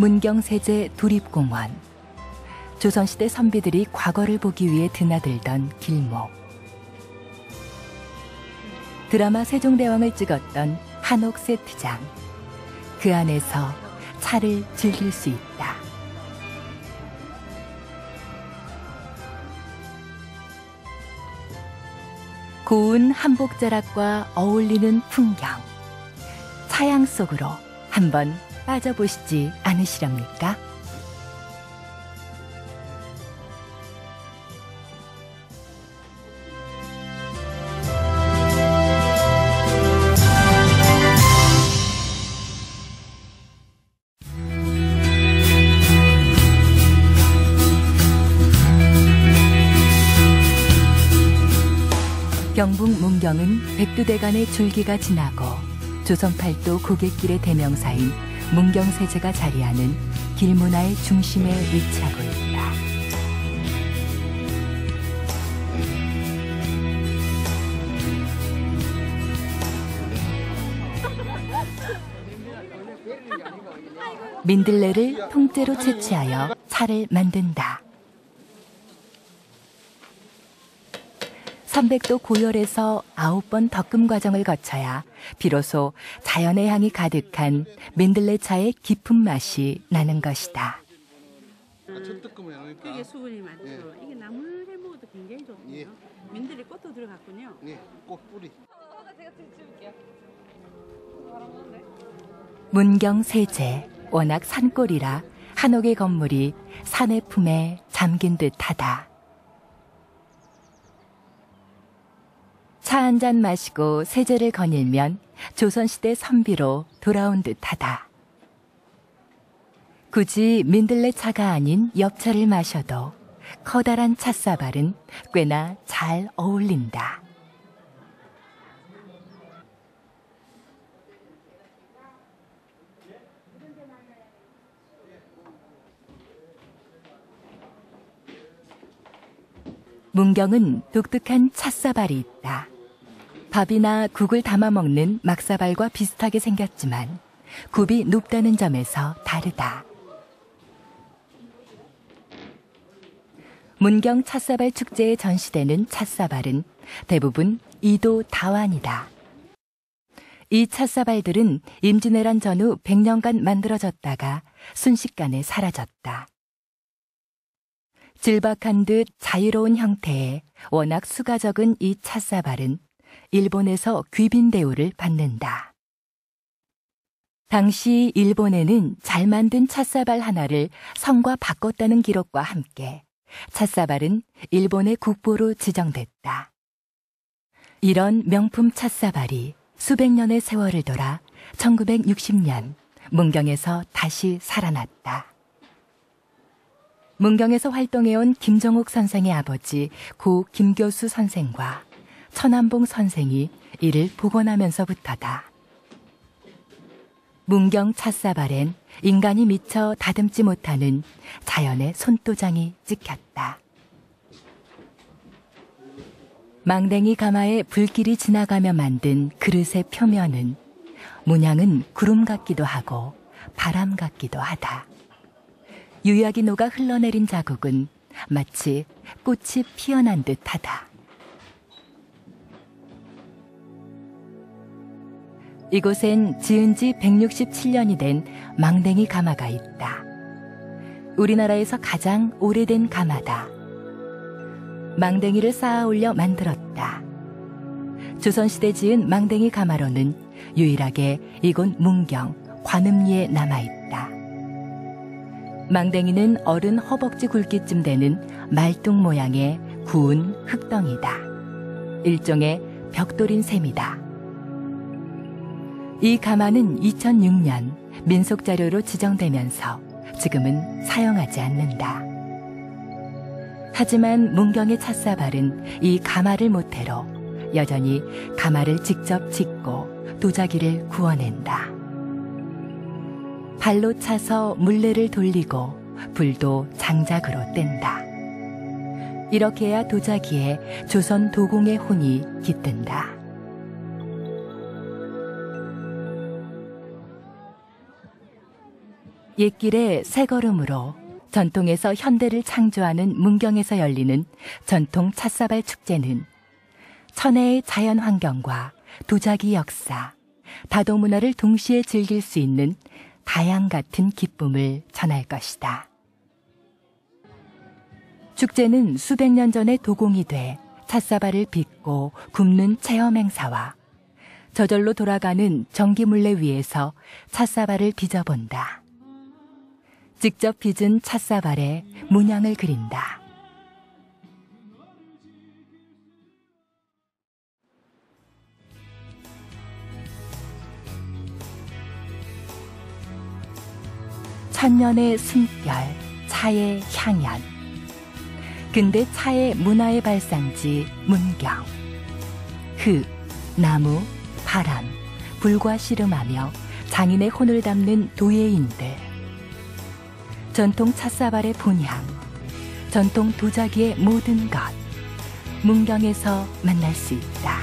문경세제 두립공원. 조선시대 선비들이 과거를 보기 위해 드나들던 길목. 드라마 세종대왕을 찍었던 한옥 세트장. 그 안에서 차를 즐길 수 있다. 고운 한복 자락과 어울리는 풍경. 차양 속으로 한번 빠져보시지 않으시렵니까? 경북 문경은 백두대간의 줄기가 지나고 조선팔도 고갯길의 대명사인 문경세제가 자리하는 길문화의 중심에 위치하고 있다. 민들레를 통째로 채취하여 차를 만든다. 300도 고열에서 9번 덕금 과정을 거쳐야 비로소 자연의 향이 가득한 민들레 차의 깊은 맛이 나는 것이다. 첫 뜯으면 그러니까 수분이 많죠. 예. 이게 나물 해 먹어도 굉장히 좋거든요. 예. 민들레 꽃도 들어갔군요. 예, 꼭 뿌리. 문경 세제 워낙 산골이라 한옥의 건물이 산의 품에 잠긴 듯하다. 차 한 잔 마시고 세제를 거닐면 조선시대 선비로 돌아온 듯하다. 굳이 민들레 차가 아닌 엽차를 마셔도 커다란 찻사발은 꽤나 잘 어울린다. 문경은 독특한 찻사발이 있다. 밥이나 국을 담아 먹는 막사발과 비슷하게 생겼지만 굽이 높다는 점에서 다르다. 문경 찻사발 축제에 전시되는 찻사발은 대부분 이도 다완이다. 이 찻사발들은 임진왜란 전후 100년간 만들어졌다가 순식간에 사라졌다. 질박한 듯 자유로운 형태에 워낙 수가 적은 이 찻사발은 일본에서 귀빈 대우를 받는다. 당시 일본에는 잘 만든 찻사발 하나를 성과 바꿨다는 기록과 함께 찻사발은 일본의 국보로 지정됐다. 이런 명품 찻사발이 수백 년의 세월을 돌아 1960년 문경에서 다시 살아났다. 문경에서 활동해온 김정옥 선생의 아버지 고 김교수 선생과 천안봉 선생이 이를 복원하면서부터다. 문경 찻사발엔 인간이 미처 다듬지 못하는 자연의 손도장이 찍혔다. 망댕이 가마에 불길이 지나가며 만든 그릇의 표면은 문양은 구름 같기도 하고 바람 같기도 하다. 유약이 녹아 흘러내린 자국은 마치 꽃이 피어난 듯하다. 이곳엔 지은 지 167년이 된 망댕이 가마가 있다. 우리나라에서 가장 오래된 가마다. 망댕이를 쌓아 올려 만들었다. 조선시대 지은 망댕이 가마로는 유일하게 이곳 문경 관음리에 남아있다. 망댕이는 어른 허벅지 굵기쯤 되는 말뚝 모양의 구운 흙덩이다. 일종의 벽돌인 셈이다. 이 가마는 2006년 민속자료로 지정되면서 지금은 사용하지 않는다. 하지만 문경의 찻사발은 이 가마를 모태로 여전히 가마를 직접 짓고 도자기를 구워낸다. 발로 차서 물레를 돌리고 불도 장작으로 뗀다. 이렇게 해야 도자기에 조선 도공의 혼이 깃든다. 옛길의 새 걸음으로 전통에서 현대를 창조하는 문경에서 열리는 전통 찻사발 축제는 천혜의 자연 환경과 도자기 역사, 다도 문화를 동시에 즐길 수 있는 다양 같은 기쁨을 전할 것이다. 축제는 수백 년 전에 도공이 돼 찻사발을 빚고 굽는 체험 행사와 저절로 돌아가는 전기물레 위에서 찻사발을 빚어본다. 직접 빚은 찻사발에 문양을 그린다. 천년의 숨결, 차의 향연. 근대 차의 문화의 발상지 문경. 흙, 나무, 바람, 불과 씨름하며 장인의 혼을 담는 도예인들. 전통 찻사발의 본향, 전통 도자기의 모든 것. 문경에서 만날 수 있다.